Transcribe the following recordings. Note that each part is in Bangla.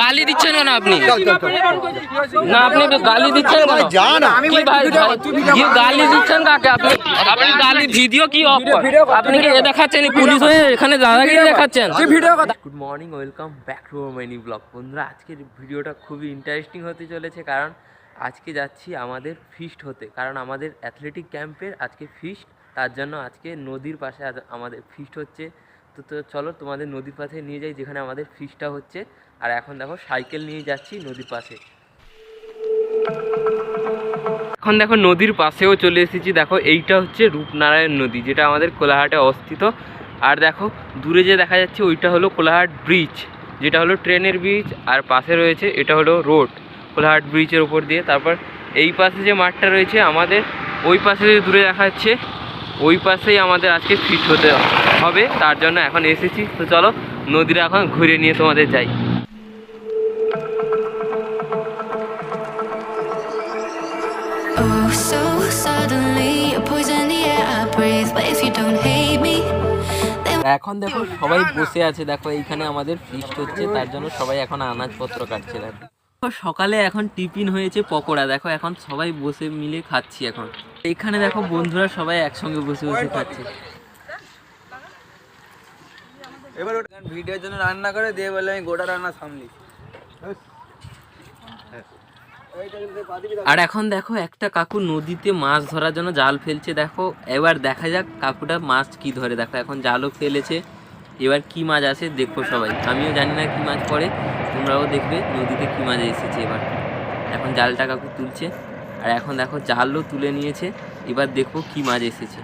গালি দিচ্ছেন কেন আপনি? না আপনি গালি দিচ্ছেন কেন? কি ভাই ভাই, কি গালি দিচ্ছেন কাকে? আপনি আপনি গালি ভিডিও কি অফ আপনি কি দেখাচ্ছেন? পুলিশ হয়ে এখানে দাদাগিরি দেখাচ্ছেন। Good morning welcome back to মাইনি blog বন্ধুরা আজকের ভিডিওটা খুবই ইন্টারেস্টিং হতে চলেছে কারণ আজকে যাচ্ছি আমাদের ফিস্ট হতে। কারণ আমাদের অ্যাথলেটিক ক্যাম্পের আজকে ফিস্ট তার জন্য আজকে নদীর পাশে আমাদের ফিস্ট হচ্ছে তো তো চলো তোমাদের নদীর পাশে নিয়ে যাই, যেখানে আমাদের ফিস্টটা হচ্ছে। আর এখন দেখো সাইকেল নিয়ে যাচ্ছি নদীর পাশে এখন দেখো নদীর পাশেও চলে এসেছি। দেখো এইটা হচ্ছে রূপনারায়ণ নদী, যেটা আমাদের কোলাহাটে অবস্থিত। আর দেখো দূরে যে দেখা যাচ্ছে ওইটা হলো কোলাহাট ব্রিজ যেটা হলো ট্রেনের ব্রিজ আর পাশে রয়েছে এটা হলো রোড কোলাহাট ব্রিজের উপর দিয়ে। তারপর এই পাশে যে মাঠটা রয়েছে আমাদের, ওই পাশে দূরে দেখা যাচ্ছে ওই পাশেই আমাদের আজকে ফিট হতে হবে তার জন্য এখন এসেছি। তো চলো নদীরা এখন ঘুরে নিয়ে তোমাদের যাই। Oh, এখন দেখো সবাই বসে আছে দেখো এইখানে আমাদের ফিস্ট হচ্ছে তার জন্য সবাই এখন আনাজপত্র কাটছে দেখো সকালে এখন টিফিন হয়েছে পকোড়া দেখো এখন সবাই বসে মিলে খাচ্ছি এখন। এখানে দেখো বন্ধুরা সবাই একসঙ্গে বসে বসে খাচ্ছে। এবার ওটা ভিডিওর জন্য রান্না করে দিয়ে বলে আমি গোটা রান্না সামলি। আর এখন দেখো একটা কাকু নদীতে মাছ ধরার জন্য জাল ফেলছে দেখো। এবার দেখা যাক কাকুটা মাছ কি ধরে। দেখো এখন জালও ফেলেছে। এবার কি মাছ আছে দেখো সবাই। আমিও জানি না কি মাছ পড়ে তোমরাও দেখবে নদীতে কি মাছ এসেছে এবার। এখন জালটা কাকু তুলছে। আর এখন দেখো জালও তুলে নিয়েছে। এবার দেখো কি মাছ এসেছে।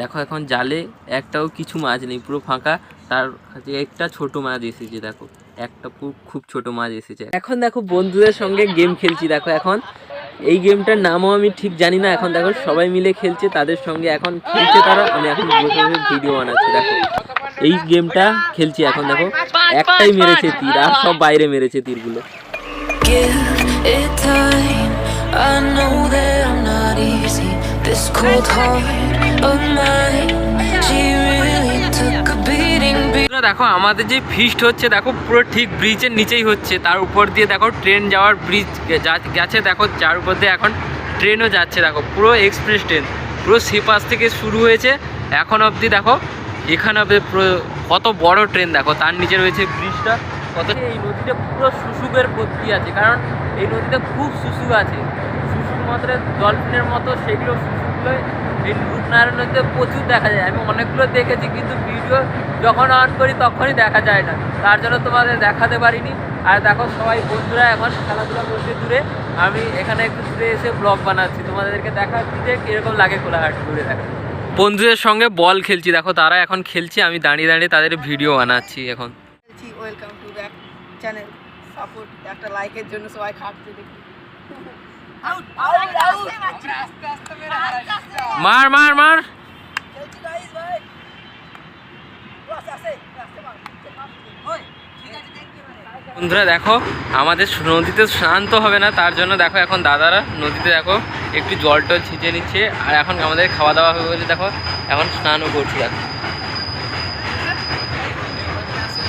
দেখো এখন জালে একটাও কিছু মাছ নেই, পুরো ফাঁকা। তার একটা ছোট মাছ এসেছে, দেখো। একটা খুব খুব ছোট মাছ এসেছে। এখন দেখো বন্ধুদের সঙ্গে গেম খেলছি, দেখো এখন। এই গেমটার নামও আমি ঠিক জানি না। এখন দেখো সবাই মিলে খেলছে, তাদের সঙ্গে এখন খেলছে তারা। আমি এখন ভিডিও বানাচ্ছি, দেখো। এই গেমটা খেলছি এখন, দেখো। একটাই মেরেছে তীর, আর সব বাইরে মেরেছে তীরগুলো। It time. I know that I'm not easy. This cold heart of mine, she really took a beating. দেখো আমাদের যে ফিস্ট হচ্ছে দেখো পুরো ঠিক ব্রিজের নিচেই হচ্ছে তার উপর দিয়ে দেখো ট্রেন যাওয়ার ব্রিজ গেছে দেখো যার উপর দিয়ে এখন ট্রেনও যাচ্ছে দেখো পুরো এক্সপ্রেস ট্রেন পুরো সেপাস থেকে শুরু হয়েছে এখন অবধি দেখো এখানে অবধি কত বড় ট্রেন দেখো তার নিচে রয়েছে ব্রিজটা কত এই নদীটা পুরো শুশুকের ভর্তি আছে কারণ এই নদীতে খুব শুশুক আছে। শুশুক মাত্র ডলফিনের মতো সেগুলো শুশুকগুলো এই রূপনারায়ণ নদীতে প্রচুর দেখা যায়। আমি অনেকগুলো দেখেছি, কিন্তু ভিডিও যখন অন করি তখনই দেখা যায় না। তার জন্য তোমাদের দেখাতে পারিনি। আর দেখো সবাই বন্ধুরা, এখন খেলাধুলা করছে দূরে। আমি এখানে একটু দূরে এসে ব্লগ বানাচ্ছি। তোমাদেরকে দেখাচ্ছি যে কীরকম লাগে কোলাঘাট ঘুরে দেখা। বন্ধুদের সঙ্গে বল খেলছি। দেখো তারা এখন খেলছে, আমি দাঁড়িয়ে দাঁড়িয়ে তাদের ভিডিও বানাচ্ছি এখন। Welcome to back channel support একটা লাইকের জন্য সবাই খাটছে দেখি। মার মার মার! বন্ধুরা দেখো আমাদের নদীতে স্নান তো হবে না তার জন্য দেখো এখন দাদারা নদীতে দেখো একটু জল টল ছিঁচে নিচ্ছে আর এখন আমাদের খাওয়া দাওয়া হবে বলে দেখো এখন স্নানও করছি দেখো।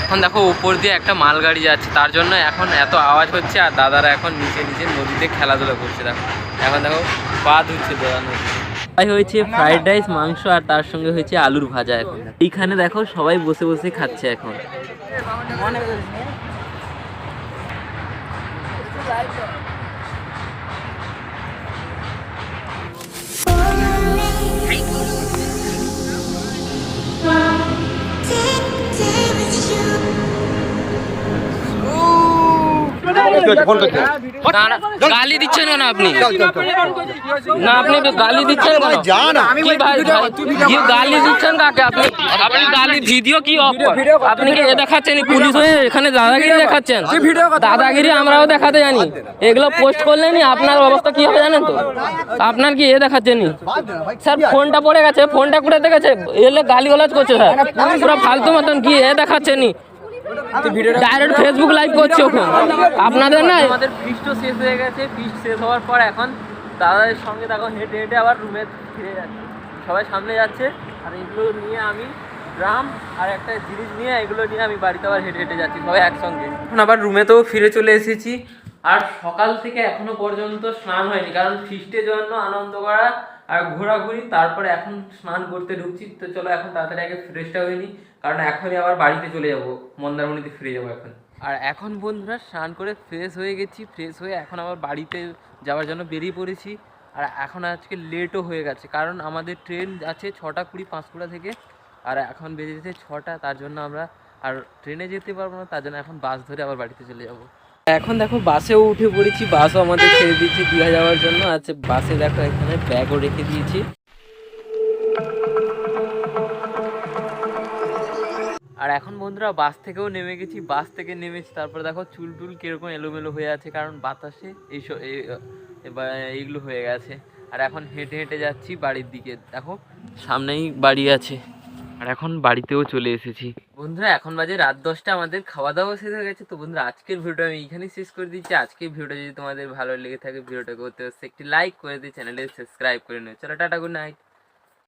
এখন দেখো উপর দিয়ে একটা মালগাড়ি যাচ্ছে তার জন্য এখন এত আওয়াজ হচ্ছে আর দাদারা এখন নিচে নিচে নদীতে খেলাধুলা করছে দেখো। এখন দেখো পা ধুচ্ছে দাদা নদীতে। তাই হয়েছে ফ্রাইড রাইস মাংস আর তার সঙ্গে হয়েছে আলুর ভাজা এখন। এইখানে দেখো সবাই বসে বসে খাচ্ছে এখন। ফোন করতে না, না, গালি দিচ্ছেন কেন আপনি? চল চল না আপনি গালি দিচ্ছেন কেন? যা না কি ভাই ভাই, কি গালি দিচ্ছেন কাকে? আপনি আপনি গালি ভিডিও কি অফ আপনি কি এ দেখাচ্ছেন? পুলিশ হয়ে এখানে দাদাগিরি দেখাচ্ছেন? দাদাগিরি আমরাও দেখাতে জানি। এগুলো পোস্ট করলেনি আপনার অবস্থা কি হবে জানেন তো? আপনার কি এ দেখাচ্ছেন স্যার ফোনটা পড়ে গেছে ফোনটা কুড়াতে গেছে এলে গালি গলাজ করছে স্যার। পুরো ফালতু মতন কি এ দেখাচ্ছেন ডাইরেক্ট ফেসবুক লাইভ করছে ওখানে। আপনাদের না আমাদের ফিস্টও শেষ হয়ে গেছে ফিস্ট শেষ হওয়ার পর এখন দাদাদের সঙ্গে দেখো হেঁটে হেঁটে আবার রুমে ফিরে যাচ্ছে। সবাই সামনে যাচ্ছে আর এগুলো নিয়ে আমি ড্রাম আর একটা জিনিস নিয়ে এগুলো নিয়ে আমি বাড়িতে আবার হেঁটে হেঁটে যাচ্ছি সবাই একসঙ্গে। এখন আবার রুমেতেও ফিরে চলে এসেছি আর সকাল থেকে এখনও পর্যন্ত স্নান হয়নি কারণ ফিস্টের জন্য আনন্দ করা আর ঘোরাঘুরি, তারপরে এখন স্নান করতে ঢুকছি, তো চলো এখন তাড়াতাড়ি আগে ফ্রেশটা হয়নি কারণ এখনই আবার বাড়িতে চলে যাব, মন্দারমণিতে ফিরে যাব এখন। আর এখন বন্ধুরা স্নান করে ফ্রেশ হয়ে গেছি ফ্রেশ হয়ে এখন আবার বাড়িতে যাওয়ার জন্য বেরিয়ে পড়েছি, আর এখন আজকে লেটও হয়ে গেছে, কারণ আমাদের ট্রেন আছে ছটা কুড়ি পাঁচকুড়া থেকে, আর এখন বেজেছে ছটা, তার জন্য আমরা আর ট্রেনে যেতে পারব না, তার জন্য এখন বাস ধরে আবার বাড়িতে চলে যাব। এখন দেখো বাসেও উঠে পড়েছি, বাসও আমাদের ছেড়ে দিয়েছি, দীঘা যাওয়ার জন্য। আচ্ছা বাসে দেখো এখানে ব্যাগও রেখে দিয়েছি। আর এখন বন্ধুরা বাস থেকেও নেমে গেছি, বাস থেকে নেমেছি, তারপর দেখো চুল টুল কীরকম এলোমেলো হয়ে আছে, কারণ বাতাসে এইসব, এই- এইগুলো হয়ে গেছে। আর এখন হেঁটে হেঁটে যাচ্ছি বাড়ির দিকে, দেখো সামনেই বাড়ি আছে। আর এখন বাড়িতেও চলে এসেছি। বন্ধুরা, এখন বাজে রাত দশটা, আমাদের খাওয়া দাওয়া শেষ হয়ে গেছে। তো বন্ধুরা, আজকের ভিডিওটা আমি এইখানেই শেষ করে দিচ্ছি। আজকের ভিডিওটা যদি তোমাদের ভালো লেগে থাকে ভিডিওটা করতে হচ্ছে একটি লাইক করে দিয়ে চ্যানেলে সাবস্ক্রাইব করে নিও। চলো, টাটা গুড নাইট